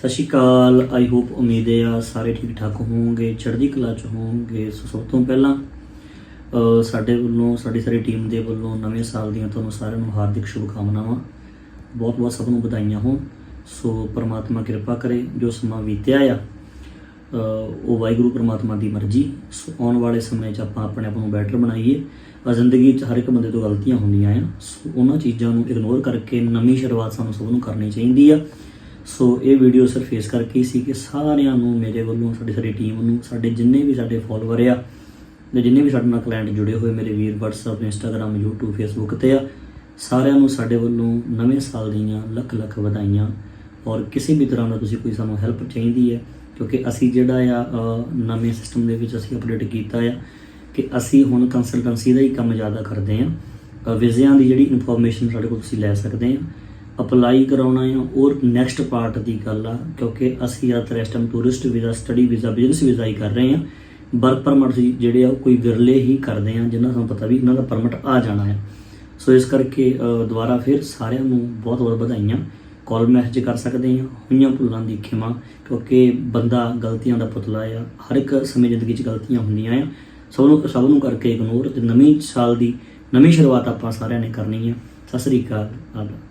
ਸਤਿ ਸ਼੍ਰੀ ਅਕਾਲ। I hope ਉਮੀਦ ਹੈ ਆ ਸਾਰੇ ਠੀਕ ਠਾਕ ਹੋਵੋਗੇ, ਚੜ੍ਹਦੀ ਕਲਾ ਚ ਹੋਵੋਗੇ। ਸੋ ਸਭ ਤੋਂ ਪਹਿਲਾਂ ਸਾਡੇ ਵੱਲੋਂ, ਸਾਡੀ ਸਾਰੀ ਟੀਮ ਦੇ ਵੱਲੋਂ ਨਵੇਂ ਸਾਲ ਦੀਆਂ ਤੁਹਾਨੂੰ ਸਾਰਿਆਂ ਨੂੰ ਹਾਰਦਿਕ ਸ਼ੁਭਕਾਮਨਾਵਾਂ। ਬਹੁਤ ਬਹੁਤ ਸਭ ਨੂੰ ਵਧਾਈਆਂ ਹੋਣ। ਸੋ ਪ੍ਰਮਾਤਮਾ ਕਿਰਪਾ ਕਰੇ, ਜੋ ਸਮਾਂ ਬੀਤਿਆ ਆ ਉਹ ਵਾਹਿਗੁਰੂ ਪ੍ਰਮਾਤਮਾ ਦੀ ਮਰਜ਼ੀ। ਸੋ ਆਉਣ ਵਾਲੇ ਸਮੇਂ 'ਚ ਆਪਾਂ ਆਪਣੇ ਆਪ ਨੂੰ ਬੈਟਰ ਬਣਾਈਏ। ਆ ਜ਼ਿੰਦਗੀ 'ਚ ਹਰ ਇੱਕ ਬੰਦੇ ਤੋਂ ਗਲਤੀਆਂ ਹੁੰਦੀਆਂ ਆ ਸੋ ਉਹਨਾਂ ਚੀਜ਼ਾਂ ਨੂੰ ਇਗਨੋਰ ਕਰਕੇ ਨਵੀਂ ਸ਼ੁਰੂਆਤ ਸਾਨੂੰ ਸਭ ਨੂੰ ਕਰਨੀ ਚਾਹੀਦੀ ਆ। ਸੋ ਇਹ ਵੀਡੀਓ ਸਿਰਫ ਇਸ ਕਰਕੇ ਹੀ ਸੀ ਕਿ ਸਾਰਿਆਂ ਨੂੰ ਮੇਰੇ ਵੱਲੋਂ, ਸਾਡੀ ਸਾਰੀ ਟੀਮ ਨੂੰ, ਸਾਡੇ ਜਿੰਨੇ ਵੀ ਸਾਡੇ ਫਾਲੋਅਰ ਆ ਤੇ ਜਿੰਨੇ ਵੀ ਸਾਡੇ ਨਾਲ ਕਲਾਇੰਟ ਜੁੜੇ ਹੋਏ ਮੇਰੇ ਵੀਰ WhatsApp, Instagram, YouTube, Facebook ਤੇ ਆ, ਸਾਰਿਆਂ ਨੂੰ ਸਾਡੇ ਵੱਲੋਂ ਨਵੇਂ ਸਾਲ ਦੀਆਂ ਲੱਖ ਲੱਖ ਵਧਾਈਆਂ। ਔਰ ਕਿਸੇ ਵੀ ਤਰ੍ਹਾਂ ਦਾ ਤੁਸੀਂ ਕੋਈ ਸਾਨੂੰ ਹੈਲਪ ਚਾਹੀਦੀ ਹੈ, ਕਿਉਂਕਿ ਅਸੀਂ ਜਿਹੜਾ ਆ ਨਵੇਂ ਸਿਸਟਮ ਦੇ ਵਿੱਚ ਅਸੀਂ ਅਪਡੇਟ ਕੀਤਾ ਆ ਕਿ ਅਸੀਂ ਹੁਣ ਕੰਸਲਟੈਂਸੀ ਦਾ ਹੀ ਕੰਮ ਜ਼ਿਆਦਾ ਕਰਦੇ ਆ ਵੀਜ਼ਿਆਂ ਦੀ ਜਿਹੜੀ ਇਨਫੋਰਮੇਸ਼ਨ ਸਾਡੇ ਕੋਲ ਤੁਸੀਂ ਲੈ ਸਕਦੇ ਆ ਅਪਲਾਈ ਕਰਾਉਣਾ ਆ ਔਰ ਨੈਕਸਟ ਪਾਰਟ ਦੀ ਗੱਲ ਆ, ਕਿਉਂਕਿ ਅਸੀਂ ਜ਼ਿਆਦਾਤਰ ਇਸ time tourist visa study visa business visa ਹੀ ਕਰ ਰਹੇ ਹਾਂ। ਵਰਕ ਪਰਮਿਟ ਸੀ ਜਿਹੜੇ ਆ ਉਹ ਕੋਈ ਵਿਰਲੇ ਹੀ ਕਰਦੇ ਆ ਜਿਨ੍ਹਾਂ ਸਾਨੂੰ ਪਤਾ ਵੀ ਇਹਨਾਂ ਦਾ ਪਰਮਿਟ ਆ ਜਾਣਾ ਹੈ। ਸੋ ਇਸ ਕਰਕੇ ਦੁਬਾਰਾ ਫਿਰ ਸਾਰਿਆਂ ਨੂੰ ਬਹੁਤ ਬਹੁਤ ਵਧਾਈਆਂ। ਕਾਲ ਮੈਸੇਜ ਕਰ ਸਕਦੇ ਹਾਂ, ਹੋਈਆਂ ਭੁੱਲਾਂ ਦੀ ਖਿਮਾ, ਕਿਉਂਕਿ ਬੰਦਾ ਗਲਤੀਆਂ ਦਾ ਪੁਤਲਾ ਆ, ਹਰ ਇੱਕ ਸਮੇਂ ਜ਼ਿੰਦਗੀ 'ਚ ਗਲਤੀਆਂ ਹੁੰਦੀਆਂ ਆ। ਸਭ ਨੂੰ ਸਭ ਨੂੰ ਕਰਕੇ ਇਗਨੋਰ ਤੇ ਨਵੀਂ ਸਾਲ ਦੀ ਨਵੀਂ ਸ਼ੁਰੂਆਤ ਆਪਾਂ ਸਾਰਿਆਂ ਨੇ ਕਰਨੀ ਆ। ਸਤਿ ਸ੍ਰੀ ਅਕਾਲ ਆਦਾਬ